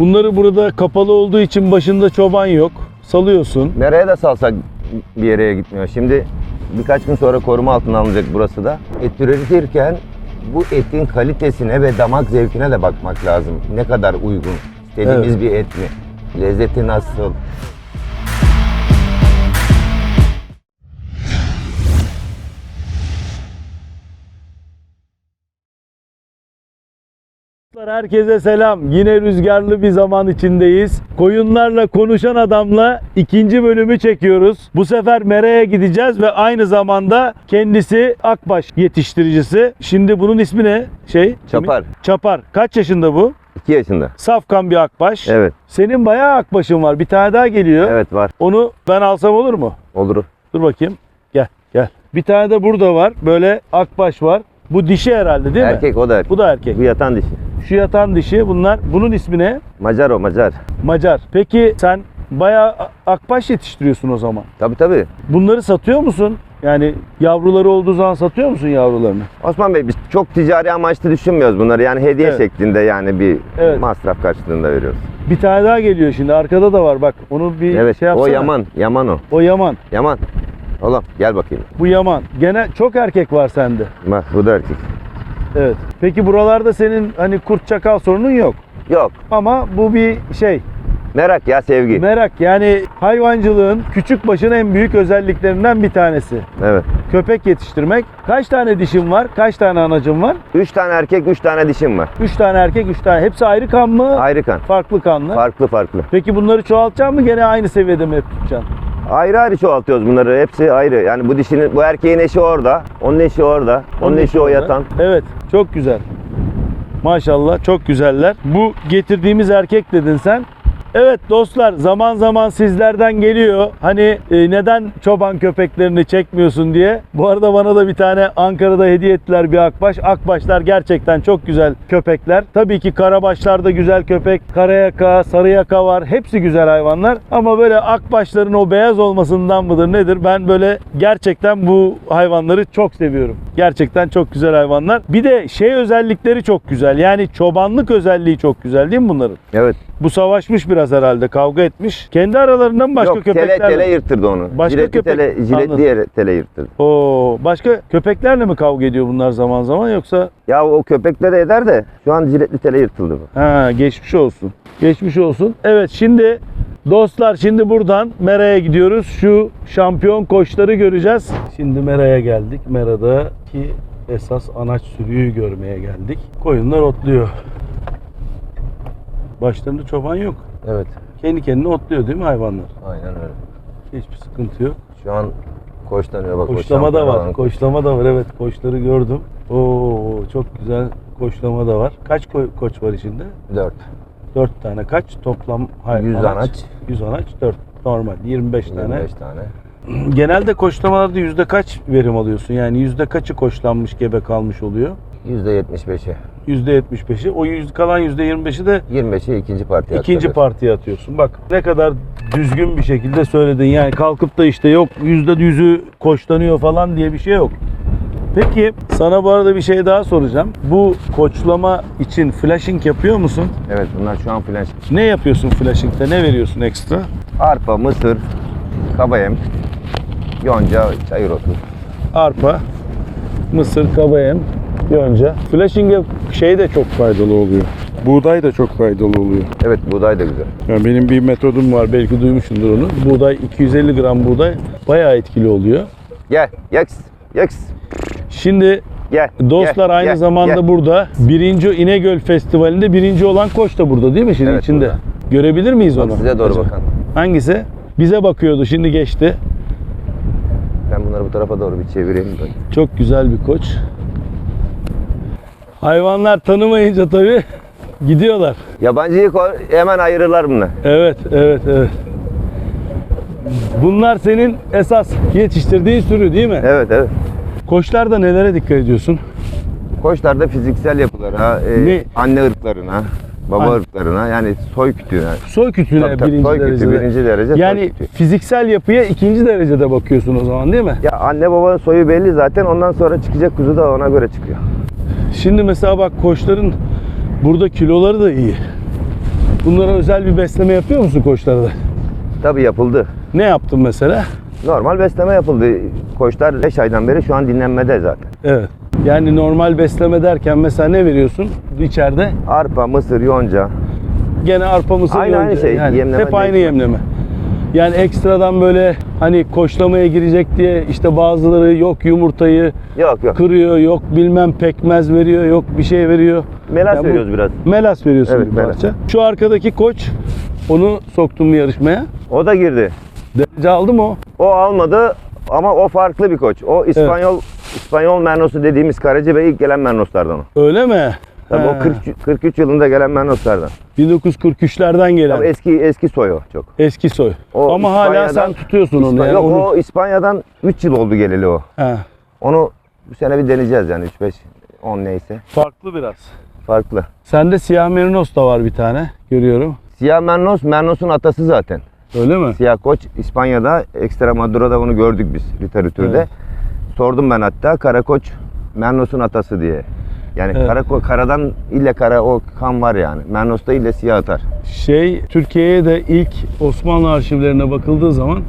Bunları burada kapalı olduğu için başında çoban yok. Salıyorsun. Nereye de salsak bir yere gitmiyor. Şimdi birkaç gün sonra koruma altına alınacak burası da. Et üretirken bu etin kalitesine ve damak zevkine de bakmak lazım. Ne kadar uygun. İstediğimiz Evet. bir et mi? Lezzeti nasıl? Herkese selam. Yine rüzgarlı bir zaman içindeyiz. Koyunlarla konuşan adamla ikinci bölümü çekiyoruz. Bu sefer Mera'ya gideceğiz ve aynı zamanda kendisi akbaş yetiştiricisi. Şimdi bunun ismi ne? Şey? Çapar. Çapar. Kaç yaşında bu? 2 yaşında. Safkan bir akbaş. Evet. Senin bayağı akbaşın var. Bir tane daha geliyor. Evet var. Onu ben alsam olur mu? Olur. Dur bakayım. Gel gel. Bir tane de burada var. Böyle akbaş var. Bu dişi herhalde değil mi? erkek o da erkek. Bu da erkek. Bu yatan dişi. Şu yatan dişi. Bunlar. Bunun ismi ne? Macar o Macar. Macar. Peki sen bayağı akbaş yetiştiriyorsun o zaman. Tabii tabii. Bunları satıyor musun? Yani yavruları olduğu zaman satıyor musun yavrularını? Osman Bey biz çok ticari amaçlı düşünmüyoruz bunları. Yani hediye Evet. şeklinde yani bir Evet. masraf karşılığında veriyoruz. Bir tane daha geliyor şimdi. Arkada da var. Bak onu bir Evet. şey yapsana. o Yaman. Yaman o. O Yaman. Yaman. Oğlum gel bakayım. Bu Yaman. Gene çok erkek var sende. Bak bu da erkek. Evet. Peki buralarda senin hani kurt çakal sorunun yok. Yok. Ama bu bir şey. Merak ya sevgi. Merak yani hayvancılığın küçük başın en büyük özelliklerinden bir tanesi. evet. Köpek yetiştirmek. Kaç tane dişin var? Kaç tane anacın var? Üç tane erkek, üç tane dişim var. 3 tane erkek, 3 tane. Hepsi ayrı kan mı? Ayrı kan. Farklı kanlı. Farklı farklı. Peki bunları çoğaltacaksın mı? Gene aynı seviyede mi hep tutacaksın? Ayrı ayrı çoğaltıyoruz bunları. Hepsi ayrı. Yani bu dişinin, bu erkeğin eşi orada. Onun eşi orada. Onun, eşi o orada. yatan. Evet, çok güzel. Maşallah çok güzeller. Bu getirdiğimiz erkek dedin sen. Evet dostlar zaman zaman sizlerden geliyor. Hani e, neden çoban köpeklerini çekmiyorsun diye. Bu arada bana da bir tane Ankara'da hediye ettiler bir akbaş. Akbaşlar gerçekten çok güzel köpekler. Tabii ki karabaşlar da güzel köpek. Karayaka, sarıyaka var. Hepsi güzel hayvanlar. Ama böyle akbaşların o beyaz olmasından mıdır nedir? Ben böyle gerçekten bu hayvanları çok seviyorum. Gerçekten çok güzel hayvanlar. Bir de şey özellikleri çok güzel. Yani çobanlık özelliği çok güzel değil mi bunların? Evet. Bu savaşmış biraz herhalde. Kavga etmiş. Kendi aralarından başka Yok köpekler tele, tele yırttırdı onu. Başka jiletli köpek- tele, jiletli yere tele yırttırdı. Oo, başka köpeklerle mi kavga ediyor bunlar zaman zaman yoksa Ya o köpekleri eder de şu an jiletli tele yırtıldı bu. ha geçmiş olsun. Geçmiş olsun. Evet şimdi dostlar şimdi buradan Mera'ya gidiyoruz. Şu şampiyon koçları göreceğiz. Şimdi Mera'ya geldik. Mera'daki esas anaç sürüyü görmeye geldik. Koyunlar otluyor. Başlarında çoban yok. Evet. Kendi kendine otluyor değil mi hayvanlar? Aynen öyle. Hiçbir sıkıntı yok. Şu an koçlanıyor bak. o Koçlama da var. olan. Koçlama da var. Evet koçları gördüm. Oo çok güzel koçlama da var. Kaç ko- koç var içinde? Dört. 4 tane kaç? Toplam hayır, 100 anaç. 100 anaç 4 normal 25 tane. 25 tane. Genelde koçlamalarda yüzde kaç verim alıyorsun? Yani yüzde kaçı koçlanmış gebe kalmış oluyor? %75'i. Yüzde 75'i. O yüz, kalan yüzde 25'i de 25'i ikinci partiye ikinci partiye atıyorsun. Bak ne kadar düzgün bir şekilde söyledin. Yani kalkıp da işte yok yüzde yüzü koçlanıyor falan diye bir şey yok. Peki sana bu arada bir şey daha soracağım. Bu koçlama için flashing yapıyor musun? Evet bunlar şu an flash. Ne yapıyorsun flashing'de? Ne veriyorsun ekstra? Arpa, mısır, kabayem, yonca, çayır otu. Arpa, mısır, kabayem, yonca. Flashing'e şey de çok faydalı oluyor. Buğday da çok faydalı oluyor. Evet buğday da güzel. Yani benim bir metodum var belki duymuşsundur onu. Buğday 250 gram buğday bayağı etkili oluyor. Gel, yeks, yeks. Şimdi Gel. dostlar gel, aynı gel, zamanda gel. burada birinci İnegöl Festivali'nde birinci olan koç da burada değil mi şimdi Evet, içinde? burada. Görebilir miyiz Bak onu? size doğru acaba? bakın. Hangisi? Bize bakıyordu şimdi geçti. Ben bunları bu tarafa doğru bir çevireyim. Böyle. Çok güzel bir koç. Hayvanlar tanımayınca tabii gidiyorlar. Yabancıyı hemen ayırırlar bunlar. Evet, evet, evet. Bunlar senin esas yetiştirdiğin sürü değil mi? Evet evet. Koçlarda nelere dikkat ediyorsun? Koçlarda fiziksel yapılarına, e, Ne? anne ırklarına, baba Anne. ırklarına yani soy kütüğüne. Soy kütüğüne Tabii, tabii, birinci soy kütüğü derecede. birinci derece, soy Yani kütüğü. fiziksel yapıya ikinci derecede bakıyorsun o zaman değil mi? Ya anne babanın soyu belli zaten ondan sonra çıkacak kuzu da ona göre çıkıyor. Şimdi mesela bak koçların burada kiloları da iyi. Bunlara özel bir besleme yapıyor musun koçlara da? Tabii yapıldı. Ne yaptın mesela? Normal besleme yapıldı. Koçlar 5 aydan beri şu an dinlenmede zaten. Evet. Yani normal besleme derken mesela ne veriyorsun içeride? Arpa, mısır, yonca. Gene arpa mısır Aynı- aynı yonca. şey, Yani yemleme hep aynı yemleme. Yani ekstradan böyle hani koçlamaya girecek diye işte bazıları yok yumurtayı Yok yok. kırıyor, yok bilmem pekmez veriyor, yok bir şey veriyor. Melas Yani bu- veriyoruz biraz. Melas veriyorsun Evet, bir melas. parça. Şu arkadaki koç onu soktum mu yarışmaya? O da girdi. Derece aldı mı o? O almadı ama o farklı bir koç. O İspanyol İspanyol Mernos'u dediğimiz Karacabey ilk gelen Mernos'lardan o. Öyle mi? Tabii He. o 40, 43 yılında gelen Mernos'lardan. 1943'lerden gelen Tabii eski eski soy o çok. eski soy. O Ama hala sen tutuyorsun onu. İspa- yani Yok onu- o İspanya'dan 3 yıl oldu geleli o. He. Onu bu sene bir deneyeceğiz yani 3 5 10 neyse. Farklı biraz. Farklı. Sende siyah merinos da var bir tane görüyorum. Siyah Mernos, Mernos'un atası zaten. Öyle mi? Siyah koç İspanya'da, Extremadura'da bunu gördük biz literatürde. Evet. Sordum ben hatta Karakoç Mernos'un atası diye. Yani Evet. kara, karadan ille kara o kan var yani. Mernos'ta ille siyah atar. Şey Türkiye'ye de ilk Osmanlı arşivlerine bakıldığı zaman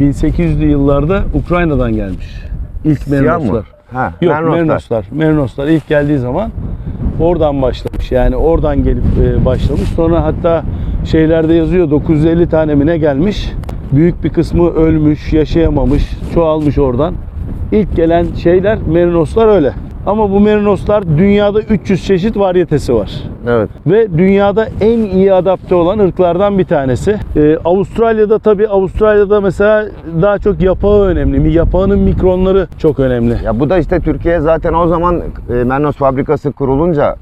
1800'lü yıllarda Ukrayna'dan gelmiş. İlk merinoslar. Ha, Yok Mernoslar. merinoslar. Merinoslar ilk geldiği zaman oradan başlamış. Yani oradan gelip e, başlamış. Sonra hatta şeylerde yazıyor 950 tane mi ne gelmiş. Büyük bir kısmı ölmüş, yaşayamamış, çoğalmış oradan. İlk gelen şeyler merinoslar öyle. Ama bu merinoslar dünyada 300 çeşit varyetesi var. Evet. Ve dünyada en iyi adapte olan ırklardan bir tanesi. Ee, Avustralya'da tabii Avustralya'da mesela daha çok yapağı önemli. Yapağının mikronları çok önemli. Ya bu da işte Türkiye zaten o zaman e, Mernos fabrikası kurulunca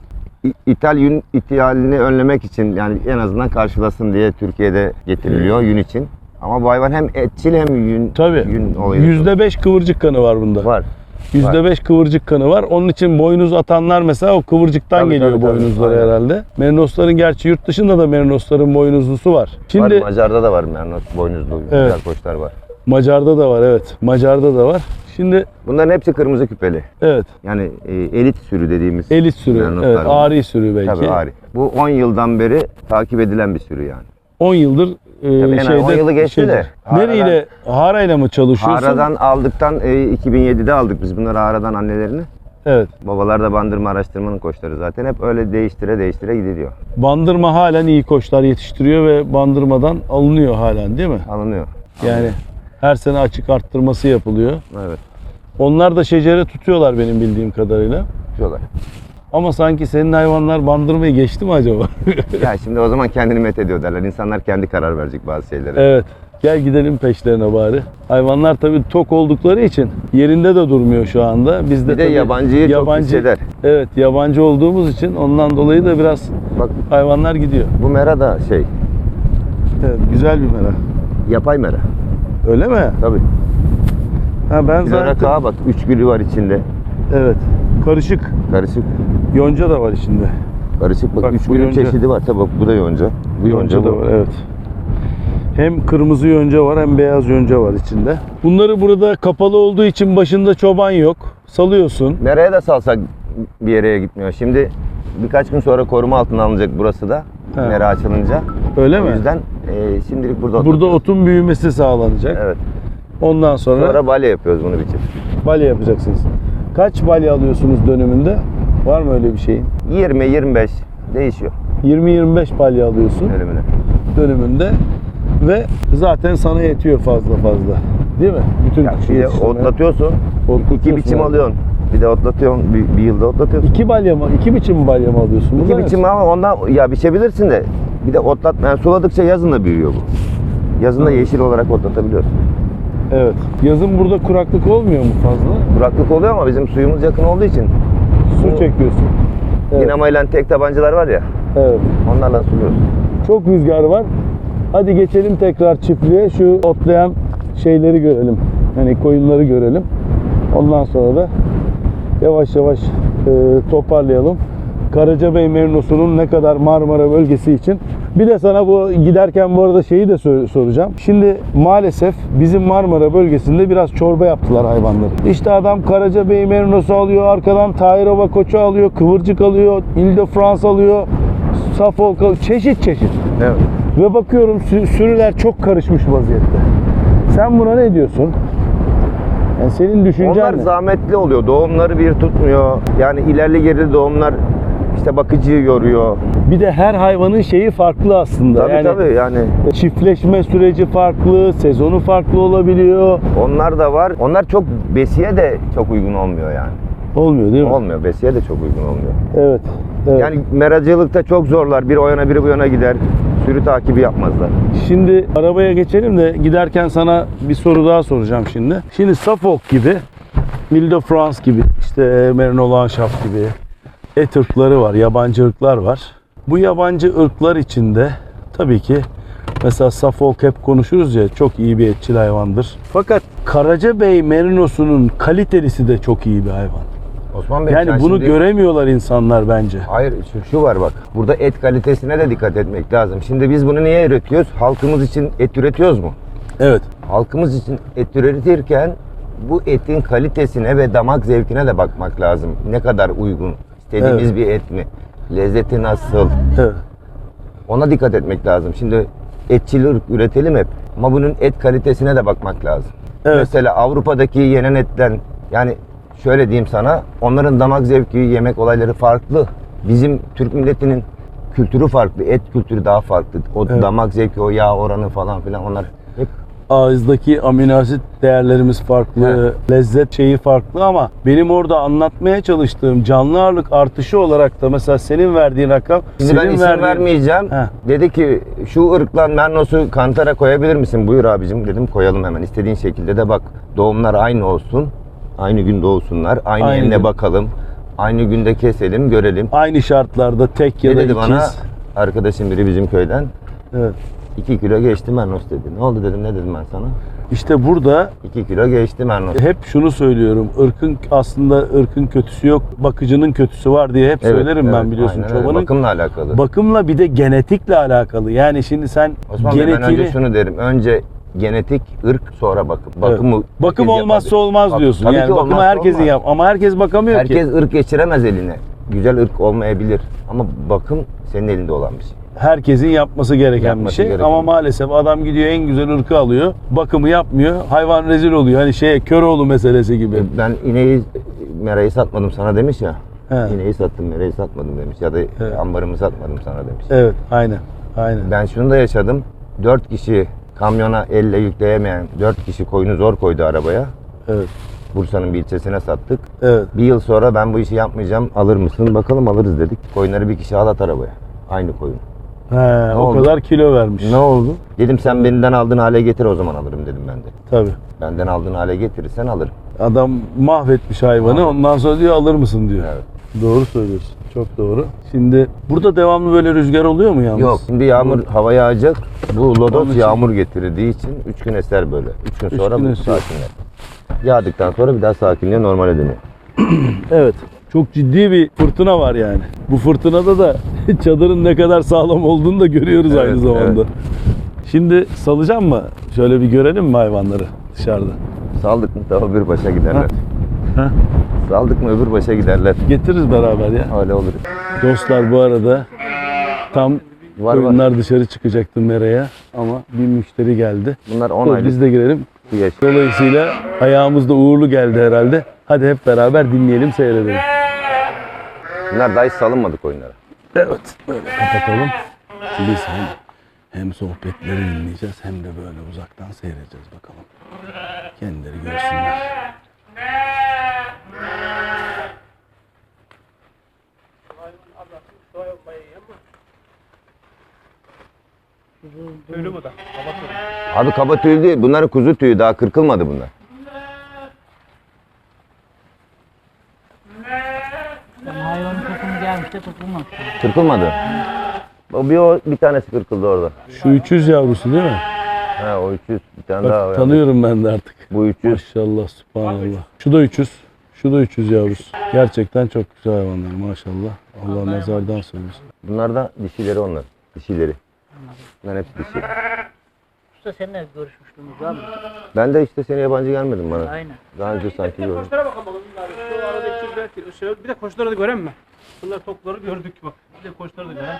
İthal yün ithalini önlemek için yani en azından karşılasın diye Türkiye'de getiriliyor yün için. Ama bu hayvan hem etçil hem yün, Tabii. yün olayı. %5 kıvırcık kanı var bunda. var. %5 kıvırcık kanı var. Onun için boynuz atanlar mesela o kıvırcıktan Tabii, geliyor tabii, tabii. boynuzları Aynen. herhalde. Merinosların gerçi yurt dışında da merinosların boynuzlusu var. Şimdi Var, Macar'da da var Mernos boynuzlu Evet. güzel koçlar var. Macar'da da var evet. Macar'da da var. Şimdi Bunların hepsi kırmızı küpeli. evet Yani e, elit sürü dediğimiz. elit sürü. Mernoslar Evet, bunlar. ari sürü belki. Tabii ari. Bu 10 yıldan beri takip edilen bir sürü yani. 10 yıldır e, en az şeyde 10 yılı geçti de, Nereyle Hara'yla mı çalışıyorsun? Hara'dan aldıktan e, 2007'de aldık biz bunları Hara'dan annelerini. Evet. Babalar da bandırma araştırmanın koçları zaten. Hep öyle değiştire değiştire gidiyor. Bandırma halen iyi koçlar yetiştiriyor ve bandırmadan alınıyor halen değil mi? Alınıyor. Yani her sene açık arttırması yapılıyor. Evet. Onlar da şecere tutuyorlar benim bildiğim kadarıyla. Tutuyorlar. Ama sanki senin hayvanlar bandırmayı geçti mi acaba? ya şimdi o zaman kendini met ediyor derler. İnsanlar kendi karar verecek bazı şeylere. evet. Gel gidelim peşlerine bari. Hayvanlar tabii tok oldukları için yerinde de durmuyor şu anda. Biz de Bir de yabancıyı çok hisseder. Evet, yabancı olduğumuz için ondan dolayı da biraz Bak hayvanlar gidiyor. bu mera da şey Evet, güzel bir mera. yapay mera. Öyle mi? Tabii. Ha ben Bir de zaten rakağa bak. Üç gülü var içinde. evet. Karışık Karışık. yonca da var içinde. Karışık bak. Bak, üç bu gülün yonca. çeşidi var. Tabii bak bu da yonca. Bu yonca, Yonca da bu. var evet. Hem kırmızı yonca var hem beyaz yonca var içinde. Bunları burada kapalı olduğu için başında çoban yok. Salıyorsun. Meraya da salsak bir yere gitmiyor. Şimdi birkaç gün sonra koruma altına alınacak burası da. He. Mera açılınca. Öyle o mi? yüzden e, şimdilik burada Burada oturuyoruz. otun büyümesi sağlanacak. Evet. Ondan sonra, Sonra balya yapıyoruz bunu biçip. balya yapacaksınız. Kaç balya alıyorsunuz dönümünde? Var mı öyle bir şeyin? 20-25 değişiyor 20-25 balya alıyorsun bölümüne. dönümünde ve zaten sana yetiyor fazla fazla. Değil mi? Bütün Ya bir de otlatıyorsun. Otlatıyorsun iki biçim abi. alıyorsun. Bir de otlatıyorsun. Bir, bir yılda otlatıyorsun. İki balya mı? İki biçim balya mı alıyorsun? İki Burada biçim ama ondan ya biçebilirsin de bir de otlat yani suladıkça yazın da büyüyor bu. Yazın da Hı. yeşil olarak otlatabiliyorsun. Evet. Yazın burada kuraklık olmuyor mu fazla? Kuraklık oluyor ama bizim suyumuz yakın olduğu için Su çekiyorsun. Evet. dinamayla tek tabancalar var ya evet. onlarla suluyoruz. Çok rüzgar var. Hadi geçelim tekrar çiftliğe. Şu otlayan şeyleri görelim. Hani koyunları görelim. Ondan sonra da yavaş yavaş e, toparlayalım. Karacabey Merinosu'nun ne kadar Marmara bölgesi için. Bir de sana bu giderken bu arada şeyi de sor- soracağım. Şimdi maalesef bizim Marmara bölgesinde biraz çorba yaptılar hayvanları. İşte adam Karacabey Merinosu alıyor, arkadan Tahirova koçu alıyor, kıvırcık alıyor, Ile de France alıyor. Suffolk, çeşit çeşit. Evet. Ve bakıyorum sü- sürüler çok karışmış vaziyette. Sen buna ne diyorsun? Yani senin düşüncen Onlar ne? zahmetli oluyor. Doğumları bir tutmuyor. Yani ilerli gerili doğumlar işte bakıcıyı yoruyor. Bir de her hayvanın şeyi farklı aslında. Tabii yani tabii yani çiftleşme süreci farklı, sezonu farklı olabiliyor. onlar da var. Onlar çok besiye de çok uygun olmuyor yani. Olmuyor değil mi? Olmuyor. Besiye de çok uygun olmuyor. Evet. evet. Yani meracılıkta çok zorlar. Bir o yana biri bu yana gider. Sürü takibi yapmazlar. Şimdi arabaya geçelim de giderken sana bir soru daha soracağım şimdi. Şimdi Suffolk gibi, Ile de France gibi, işte Merino Landschaft gibi et ırkları var, yabancı ırklar var. Bu yabancı ırklar içinde tabii ki mesela Suffolk hep konuşuruz ya çok iyi bir etçil hayvandır. Fakat Karacabey Merinosu'nun kalitelisi de çok iyi bir hayvan. Osman Bey Yani bunu şimdi- göremiyorlar insanlar bence. Hayır şu, şu var bak. Burada et kalitesine de dikkat etmek lazım. Şimdi biz bunu niye üretiyoruz? Halkımız için et üretiyoruz mu? Evet. Halkımız için et üretirken bu etin kalitesine ve damak zevkine de bakmak lazım. Ne kadar uygun? İstediğimiz Evet. bir et mi? Lezzeti nasıl? Evet. Ona dikkat etmek lazım. Şimdi etçil ırk üretelim hep. Ama bunun et kalitesine de bakmak lazım. Evet. Mesela Avrupa'daki yenen etten yani şöyle diyeyim sana onların damak zevki, yemek olayları farklı. Bizim Türk milletinin kültürü farklı. Et kültürü daha farklı. O Evet. damak zevki, o yağ oranı falan filan onlar ağızdaki amino asit değerlerimiz farklı, lezzet şeyi farklı ama benim orada anlatmaya çalıştığım canlı ağırlık artışı olarak da mesela senin verdiğin rakam Şimdi senin ben isim verdiğin- vermeyeceğim. Heh. Dedi ki şu ırklan Mernos'u kantara koyabilir misin? Buyur abicim dedim koyalım hemen. İstediğin şekilde de bak doğumlar aynı olsun. Aynı gün doğsunlar. Aynı, Aynı eline gün. bakalım. Aynı günde keselim görelim. Aynı şartlarda tek ya Ne da dedi ikiz. bana? Arkadaşım biri bizim köyden. Evet. 2 kilo geçti Mernos dedi. Ne oldu dedim ne dedim ben sana? İşte burada 2 kilo geçti Mernos. hep şunu söylüyorum. Irkın aslında ırkın kötüsü yok, bakıcının kötüsü var diye hep söylerim ben evet, biliyorsun. aynen öyle. Çobanın Bakımla alakalı. bakımla bir de genetikle alakalı. Yani şimdi sen Osman Bey ben önce şunu derim. Önce genetik, ırk sonra bakım. Bakımı Evet. bakım herkes olmazsa yapabilir. olmaz Bak, diyorsun. tabii yani ki bakımı olmazsa herkesin olmaz. yap ama herkes bakamıyor Herkes ki. ırk geçiremez eline. Güzel ırk olmayabilir. Ama bakım senin elinde olan bir şey. Herkesin yapması gereken Yapması bir şey. gereken. Ama maalesef adam gidiyor en güzel ırkı alıyor. Bakımı yapmıyor. Hayvan rezil oluyor. Hani şey Köroğlu meselesi gibi. Ben ineği, merayı satmadım sana demiş ya. He. İneği sattım, merayı satmadım demiş. Ya da Evet. ambarımı satmadım sana demiş. Evet, aynen. Aynen. Ben şunu da yaşadım. Dört kişi kamyona elle yükleyemeyen dört kişi koyunu zor koydu arabaya. Evet. Bursa'nın bir ilçesine sattık. Evet. Bir yıl sonra ben bu işi yapmayacağım alır mısın? Bakalım alırız dedik. Koyunları bir kişi al at arabaya. Aynı koyun. He, o oldu? kadar kilo vermiş. Ne oldu? Dedim sen benden aldığın hale getir o zaman alırım dedim ben de. Tabii. Benden aldığın hale getirirsen alırım. Adam mahvetmiş hayvanı. Ondan sonra diyor alır mısın diyor. Evet. Doğru söylüyorsun. Çok doğru. Şimdi burada devamlı böyle rüzgar oluyor mu yalnız? Yok şimdi yağmur hava yağacak. Bu lodos için- yağmur getirdiği için 3 gün eser böyle. 3 gün Üç sonra gün bu esiyor. sakinler. Yağdıktan sonra bir daha sakinliğe normale dönüyor. Evet. Çok ciddi bir fırtına var yani. Bu fırtınada da çadırın ne kadar sağlam olduğunu da görüyoruz Evet, aynı zamanda. evet. Şimdi salacağım mı? Şöyle bir görelim mi hayvanları dışarıda? Saldık mı da öbür başa giderler. Ha? Saldık mı öbür başa giderler. Getiririz beraber ya. Öyle olur. Dostlar bu arada tam Var, koyunlar dışarı çıkacaktı meraya ama bir müşteri geldi. Bunlar 10 Dur, aylık biz de girelim. yaş. Dolayısıyla ayağımızda uğurlu geldi herhalde. Hadi hep beraber dinleyelim, seyredelim. Bunlar daha hiç salınmadı koyunlara. Evet, böyle kapatalım. Biz hem, hem sohbetleri dinleyeceğiz hem de böyle uzaktan seyredeceğiz bakalım. Kendileri görsünler. Tüylü bu da. Tüylü. Abi kaba tüy değil. Bunların kuzu tüyü daha kırkılmadı bunlar. Ama hayvanın Kırkılmadı. O bir o bir tanesi kırkıldı orada. Şu 300 yavrusu değil mi? Ha o 300 bir tane Bak, daha var. tanıyorum ben de artık. Bu 300. Maşallah, subhanallah. Şu da 300. Şu da 300 yavrusu. Gerçekten çok güzel hayvanlar maşallah. Allah nazardan söylesin. Bunlar da dişileri onlar. Dişileri. Bunlar hepsi dişi. Usta seninle görüşmüştünüz abi. Ben de işte seni yabancı gelmedim bana. Aynen. Daha önce sanki Bir de gördüm. koçlara bakalım bakalım. Şu aradaki belki şey, bir de koçları da gören mi? Bunlar topları gördük bak. Bir de koçları da gören.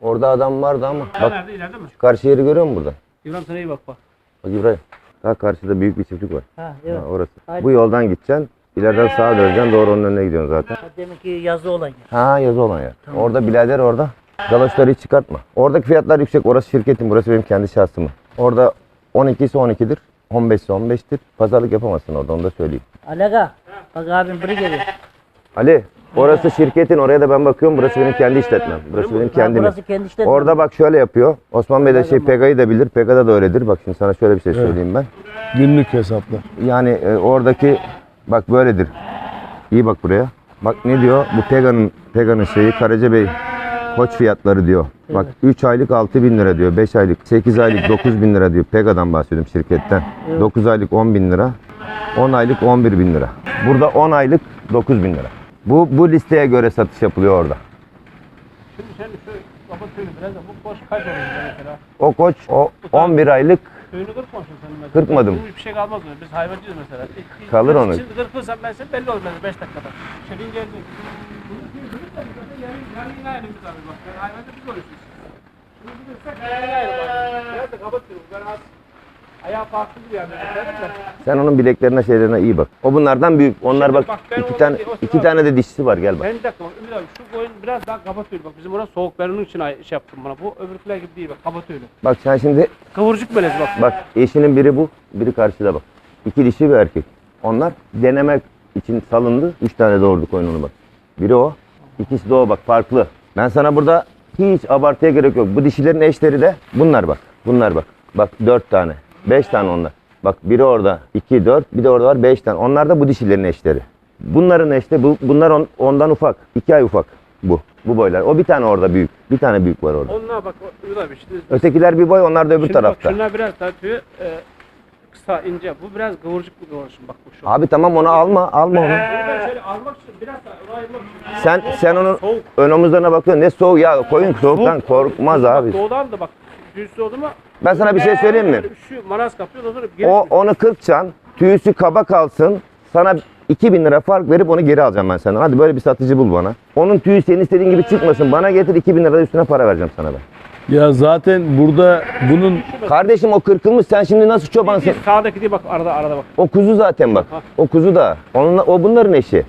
Orada adam vardı ama. Bak nerede ileride mi? şu karşı yeri görüyor musun burada? İbrahim sana iyi bak bak. Bak İbrahim. Daha karşıda büyük bir çiftlik var. Ha evet. Ha, orası. Aynen. Bu yoldan gideceksin. İleriden sağa döneceksin. Doğru onun önüne gidiyorsun zaten. Ha, Demek ki yazı olan yer. Ha yazı olan yer. Orada birader orada. Galoşları hiç çıkartma. Oradaki fiyatlar yüksek. Orası şirketin. Burası benim kendi şahsımın. Orada 12 ise 12'dir. 15 ise 15'tir. Pazarlık yapamazsın orada onu da söyleyeyim. Alaga. Bak abim buraya geliyor. Ali orası şirketin oraya da ben bakıyorum. Burası benim kendi işletmem. Burası benim Ha, kendimin. burası kendi işletme. Orada bak şöyle yapıyor. Osman Bey de şey Pega'yı da bilir. Pega'da da öyledir. Bak şimdi sana şöyle bir şey söyleyeyim ben. Günlük hesaplar. Yani e, oradaki bak böyledir. İyi bak buraya. Bak ne diyor? Bu Pega'nın Pega'nın şeyi Karacabey koç fiyatları diyor. Bak 3 aylık 6 bin lira diyor. 5 aylık 8 aylık 9 bin lira diyor. Pega'dan bahsediyorum şirketten. 9 aylık 10 bin lira. 10 aylık 11 bin lira. Burada 10 aylık 9 bin lira. Bu, bu listeye göre satış yapılıyor orada. Şimdi sen şu baba tüyünü biraz da bu boş kaç oluyor mesela? O koç o 11 aylık Tüyünü kırpmamışsın sen mesela. Kırpmadım. Bu hiçbir şey kalmaz öyle. Biz hayvancıyız mesela. İlk- ilk- Kalır onu. Şimdi kırpırsan ben sen belli olur mesela 5 dakikada. Şirin geldi. Yarın yarın yine aynı bir tabii bak. Yani hayvanda biz konuşuyoruz. Şimdi bir de sen yarın aynı bak. Biraz da kapatıyorum. Ben az ayağı farklı bir yerde. Dedim de. sen onun bileklerine şeylerine iyi bak. O bunlardan büyük. Onlar Şimdi bak bak ben iki tane Osman iki tane de dişisi var gel bak. Ben bir dakika bak Ümit abi şu koyun biraz daha kapatıyor bak bizim orası soğuk ben onun için ay- şey yaptım bana bu öbürküler gibi değil bak kapatıyor Bak sen şimdi Kıvırcık melez bak. Bak eşinin biri bu, biri karşıda bak. İki dişi bir erkek. Onlar denemek için salındı. Üç tane doğurdu koyununu bak. Biri o, ikisi de o bak farklı. Ben sana burada hiç abartıya gerek yok. Bu dişilerin eşleri de bunlar bak. Bunlar bak. Bak dört tane. Beş tane onlar. Bak biri orada iki, dört. Bir de orada var beş tane. Onlar da bu dişilerin eşleri. Bunların eşleri, bu, bunlar on- ondan ufak. iki ay ufak bu. Bu boylar. O bir tane orada büyük. Bir tane büyük var orada. Onlar bak o- Ümit abi şimdi. Ötekiler bir boy, onlar da öbür şimdi bak, tarafta. şunlar biraz daha tüyü e, kısa ince. Bu biraz kıvırcık bir kıvırcık bak bu şu. Abi tamam onu alma, alma onu. Bunu ben şöyle almak için biraz daha oraya ayırmak için. Sen sen onun Soğuk. ön omuzlarına bakıyorsun. Ne soğuk ya. Koyun soğuktan korkmaz Bak, abi. Doğudan da bak tüyüsü oldu mu? Ben sana bir şey söyleyeyim mi? böyle Şu maraz kapıyor ondan sonra geri O onu kırpacaksın. Tüyüsü kaba kalsın. Sana 2000 lira fark verip onu geri alacağım ben senden. Hadi böyle bir satıcı bul bana. Onun tüyü senin istediğin gibi çıkmasın. Bana getir 2000 lira da üstüne para vereceğim sana ben. Ya zaten burada bunun Kardeşim o kırkılmış. Sen şimdi nasıl çobansın? Sağdaki değil bak arada arada bak. O kuzu zaten bak. O kuzu da. Onunla, o bunların eşi.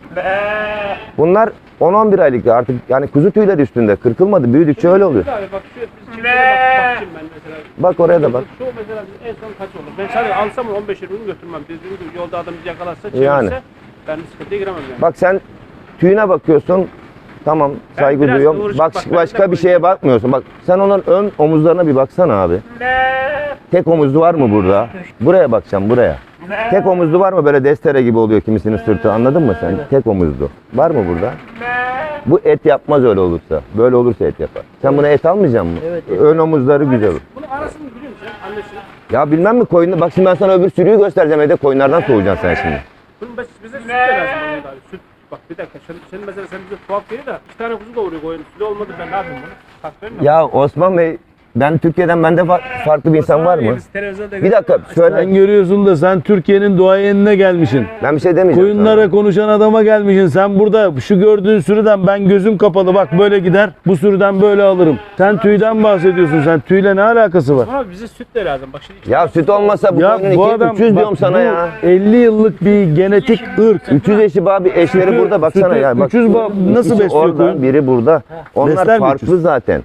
Bunlar 10-11 aylık artık yani kuzu tüyleri üstünde. Kırkılmadı. Büyüdükçe öyle oluyor. Abi bak şu biz çiftliğe bak ben mesela. Bak oraya da bak. Şu mesela en son kaç olur? Ben sadece alsam 15-20 gün götürmem. Dediğim gibi yolda adam bizi yakalarsa çevirse Yani. ben sıkıntıya giremem yani. Bak sen tüyüne bakıyorsun. Tamam saygı biraz duyuyorum. Bak, bak, başka bir şeye bakmıyorsun. Bak sen onun ön omuzlarına bir baksana abi. Tek omuzlu var mı burada? Buraya bakacağım buraya. Tek omuzlu var mı böyle destere gibi oluyor kimisinin sırtı anladın mı sen? Tek omuzlu. Var mı burada? Bu et yapmaz öyle olursa. Böyle olursa et yapar. Sen buna et almayacak mısın? Evet, et. Ön omuzları güzel olur. Bunu arasını biliyor musun sen annesini? Ya bilmem mi koyunda? Bak şimdi ben sana öbür sürüyü göstereceğim evde koyunlardan soğuyacaksın sen şimdi. Bunun bize, bize süt de lazım. Süt. Bak bir dakika sen, senin mesela sen bize tuhaf geliyor da iki tane kuzu doğuruyor koyun. Sütü olmadı ben ne yapayım bunu? Takviye mi? Ya Osman Bey ben Türkiye'den bende fa- farklı bir insan var mı? Bir dakika söyle. sen görüyorsun da sen Türkiye'nin duayenine gelmişsin. Ben bir şey demeyeceğim. Koyunlara sana. konuşan adama gelmişsin. Sen burada şu gördüğün sürüden ben gözüm kapalı bak böyle gider. Bu sürüden böyle alırım. Sen tüyden bahsediyorsun. Sen tüyle ne alakası var? Ama bize süt de lazım. Bak şimdi iki Ya süt olmasa bu Ya koyunun bu iki, adam 300 bak, diyorum sana bu ya. 50 yıllık bir genetik ırk. 300 eşi abi eşleri Sütü- burada baksana sütü ya. Bak, 300 ba- nasıl İkisi besliyor orada, koyun? Biri burada. Onlar Besler mi farklı 300? zaten.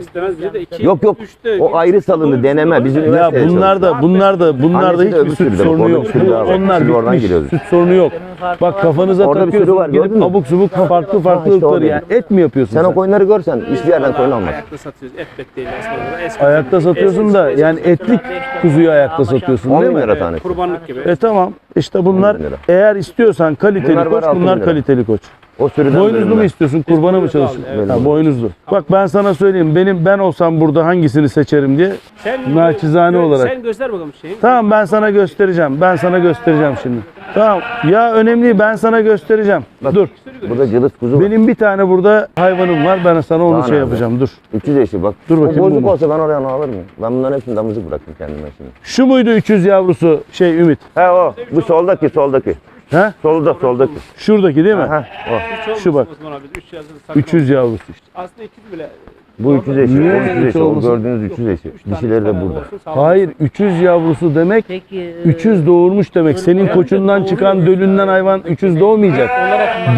istemez bize de iki. Yok yok. üçte- O ayrı salındı Doğru, deneme. Bizim Ya üniversiteye bunlar da bunlar da bunlar da Annesi de öbür hiçbir süt sürüde, sorunu yok. bir sürü daha var. Onlar Şimdi oradan bitmiş. giriyoruz. Süt sorunu yok. Bak kafanıza Orada bir sürü takıyorsun. var, Gidip gördün mü? abuk subuk farklı farklı işte ırkları yani. Et mi yapıyorsun Sen sen? o koyunları görsen hiçbir yerden koyun almaz. Ayakta satıyoruz. Et bet değil aslında. Eski Ayakta satıyorsun da yani etlik kuzuyu ayakta satıyorsun 10 değil bin mi? lira tanesi. Kurbanlık gibi. E tamam. İşte bunlar 10 bin lira. eğer istiyorsan kaliteli Bunlar var, koç, 6 bin bunlar lira. kaliteli koç. O sürüden Boynuzlu mu istiyorsun, kurbanı mı boynuzlu çalışsın? aldım, evet. Ha, boynuzlu. Bak ben sana söyleyeyim, benim ben olsam burada hangisini seçerim diye. Sen, Naçizane gö- olarak. Sen göster bakalım şeyi. Tamam ben sana göstereceğim. Ben sana göstereceğim şimdi. Tamam. Ya önemli ben sana göstereceğim. Dur. Burada cılız kuzu var. Benim bir tane burada hayvanım var. Ben sana onu Daha şey nerede? yapacağım. Dur. 300 eşi bak. Dur bakayım, O bu bozuk mu? olsa ben oraya onu alır mıyım? Ben bunların hepsini damızlık bıraktım kendime şimdi. Şu muydu 300 yavrusu şey Ümit? He o. Bu soldaki soldaki. Ha? Solda soldaki. Şuradaki değil mi? Ha o. Hiç olmasın Şu bak. Osman abi. Sakın 300 yavrusu işte. Aslında ikiz bile Bu 300 eşi. Niye O 300 üç eşi. O olmasın? gördüğünüz 300 eşi. Dişileri de burada. Hayır olsun. 300 yavrusu demek Peki. e, 300 doğurmuş demek. Senin Evet, koçundan çıkan dölünden hayvan 300 doğmayacak.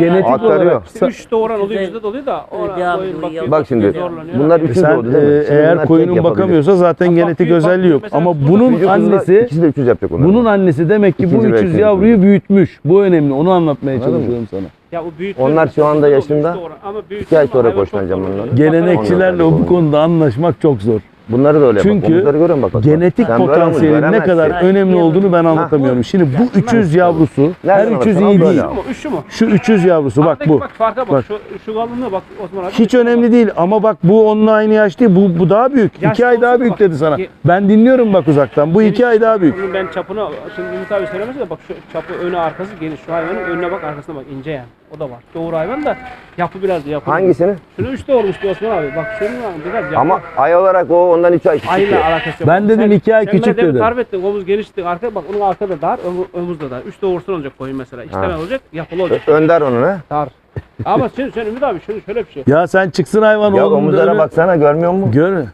Genetik Aktarıyor. olarak. İşte 3 doğuran oluyor, yüzde doluyor da ona bakıyor. Bak şimdi zorlanıyor. bunlar E 300 Sen doğdu değil mi? e, Şimdi eğer koyunun yapabilir. bakamıyorsa zaten genetik özelliği yok. mesela Ama bunun annesi ikisi de 300 yapacak onlar. bunun annesi demek ki bu İkinci ve 300 ikinci yavruyu büyütmüş. Bu önemli. Onu anlatmaya Anladın mı? çalışıyorum sana. Ya o büyütme Onlar şu anda yaşında. Ama büyütme İki ay sonra hayvan çok zorlanıyor. bunları. Gelenekçilerle da bu konuda anlaşmak çok zor. Bunları da öyle bak. Çünkü görüyor musun? Bak, bak. Genetik Sen böyle omuz potansiyelin ne veremezsin. kadar önemli olduğunu ben anlatamıyorum. Şimdi bu 300 yavrusu, her Nereden 300 alırsan al iyi değil. Şu mu? Şu mu? Şu 300 yavrusu bak bu. Bak farka bak. Bak. Şu, şu kalınlığa bak Osman abi. Hiç önemli bak. değil ama bak bu onunla aynı yaş değil. Bu, bu daha büyük. Yaşlı 2 ay daha büyük bak, dedi sana. Ben dinliyorum bak uzaktan. Bu 2 ay daha büyük. Bunun ben çapını şimdi Ümit abi söylemesi de bak şu çapı önü arkası geniş. Şu hayvanın önüne bak arkasına bak ince yani. O da var. Doğru hayvan da yapı biraz yapı. Hangisini? Şunu üç doğurmuş bir Osman abi. Bak şunun var biraz yapı. Ama ay olarak o ondan 3 ay küçük. Ayla alakası yok. Ben dedim Sen- iki ay sen küçük dedim. tarif ettin. Omuz genişti. Arka bak onun arkada dar, omuz, omuz da dar. Üç doğursun olacak koyun mesela. Tane olacak, yapılı olacak. Ö- Önder onun ha. Dar. Ama sen, sen Ümit abi şunu şöyle bir şey. Ya sen çıksın hayvan Ya oğlum omuzlara önü- baksana görmüyor musun? Gör.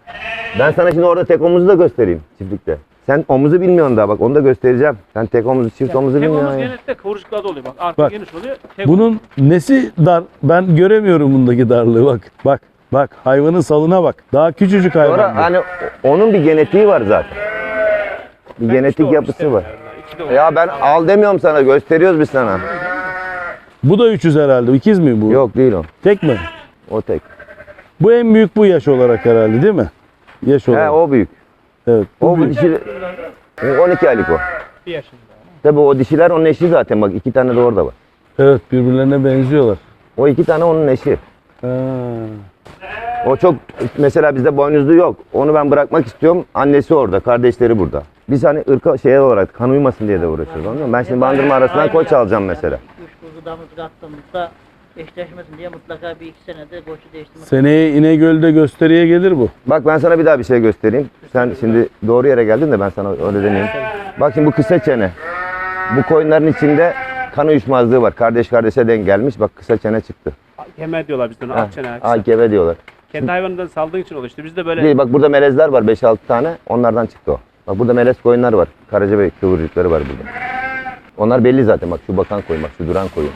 Ben sana şimdi orada tek omuzu da göstereyim çiftlikte. Sen omuzu bilmiyorsun daha bak onu da göstereceğim. Sen tek omuzu çift omuzu Tek bilmiyorsun. omuz ya. genellikle kıvırcıklarda oluyor bak. Arka Bak. geniş oluyor. Tek omuz. Bunun nesi dar? Ben göremiyorum bundaki darlığı bak. Bak. Bak hayvanın salına bak. Daha küçücük hayvan. Sonra bu. hani onun bir genetiği var zaten. Bir Ben genetik yapısı derim var. yani. Ya ben al demiyorum sana gösteriyoruz biz sana. Bu da 300 herhalde. İkiz mi bu? Yok değil o. Tek mi? O tek. Bu en büyük bu yaş olarak herhalde değil mi? Yaş olarak. He o büyük. Evet. O bu dişi. o 12 aylık o. Bir yaşında. Tabii o dişiler onun eşi zaten bak iki tane de orada var. Evet birbirlerine benziyorlar. O iki tane onun eşi. Ha. O çok mesela bizde boynuzlu yok. Onu ben bırakmak istiyorum. Annesi orada, kardeşleri burada. Biz hani ırka şey olarak kan uymasın diye de uğraşıyoruz. Anladın mı? Ben şimdi bandırma arasından koç alacağım mesela. Üç kuzu damız kattığımızda eşleşmesin diye mutlaka bir iki senede koçu değiştirmek. Seneye İnegöl'de gösteriye gelir bu. Bak ben sana bir daha bir şey göstereyim. Sen şimdi doğru yere geldin de ben sana öyle deneyeyim. Bak şimdi bu kısa çene. Bu koyunların içinde kan uyuşmazlığı var. Kardeş kardeşe denk gelmiş. Bak kısa çene çıktı. Kemer diyorlar bizden. Ha, Akçene. akçene. AKV diyorlar. Kendi hayvanından saldığın için oluyor işte. Bizde böyle Değil, bak burada melezler var 5-6 tane. Onlardan çıktı o. Bak burada melez koyunlar var. Karacabey kıvırcıkları var burada. Onlar belli zaten. Bak şu bakan koyun, bak şu duran koyun.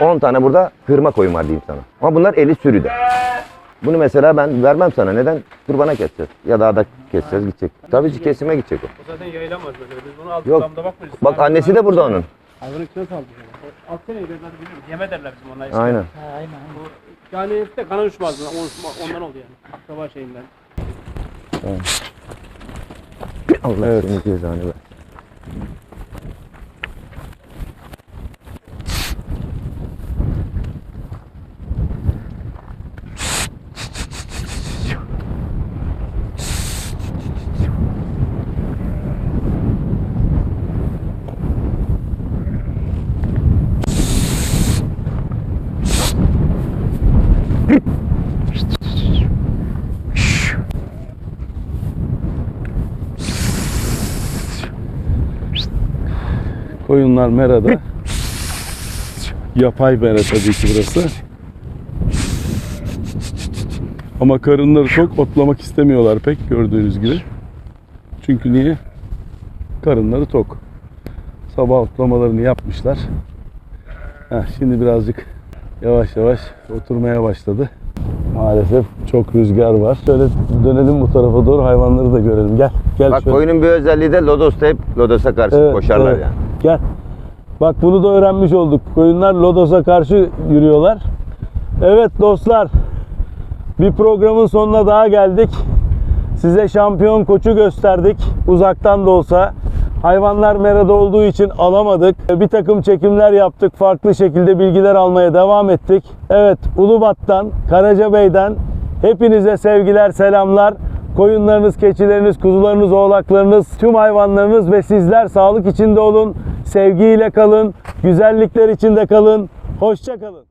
10 tane burada kırma koyun var diyeyim sana. Ama bunlar eli sürüde. Bunu mesela ben vermem sana. Neden? Kurbana keseceğiz. Ya dağda keseceğiz gidecek. Tabii ki kesime gidecek o. o zaten yayılamaz böyle. Biz bunu aldık Yok. damda bakmayacağız. Bak annesi de burada onun. Hayvanın içine saldık. yani. Alt seneyi ben zaten biliyorum. Yeme derler bizim onlar. işte. Aynen. Ha, aynen. Yani işte kan uçmazdı. Ondan oldu yani. Akraba şeyinden. Allah Evet. seni cezanı ver. Koyunlar merada. Yapay mera tabii ki burası. Ama karınları çok otlamak istemiyorlar pek gördüğünüz gibi. Çünkü niye? Karınları tok. Sabah otlamalarını yapmışlar. Heh, şimdi birazcık yavaş yavaş oturmaya başladı. Maalesef çok rüzgar var. Şöyle dönelim bu tarafa doğru hayvanları da görelim. Gel. Gel Bak şöyle. koyunun bir özelliği de Lodos'ta hep Lodos'a karşı Evet, koşarlar evet. yani. Gel. Bak bunu da öğrenmiş olduk. Koyunlar Lodos'a karşı yürüyorlar. Evet dostlar. Bir programın sonuna daha geldik. Size şampiyon koçu gösterdik. Uzaktan da olsa. Hayvanlar merada olduğu için alamadık. Bir takım çekimler yaptık. Farklı şekilde bilgiler almaya devam ettik. Evet Ulubat'tan, Karacabey'den hepinize sevgiler, selamlar. Koyunlarınız, keçileriniz, kuzularınız, oğlaklarınız, tüm hayvanlarınız ve sizler sağlık içinde olun. Sevgiyle kalın, güzellikler içinde kalın. Hoşça kalın.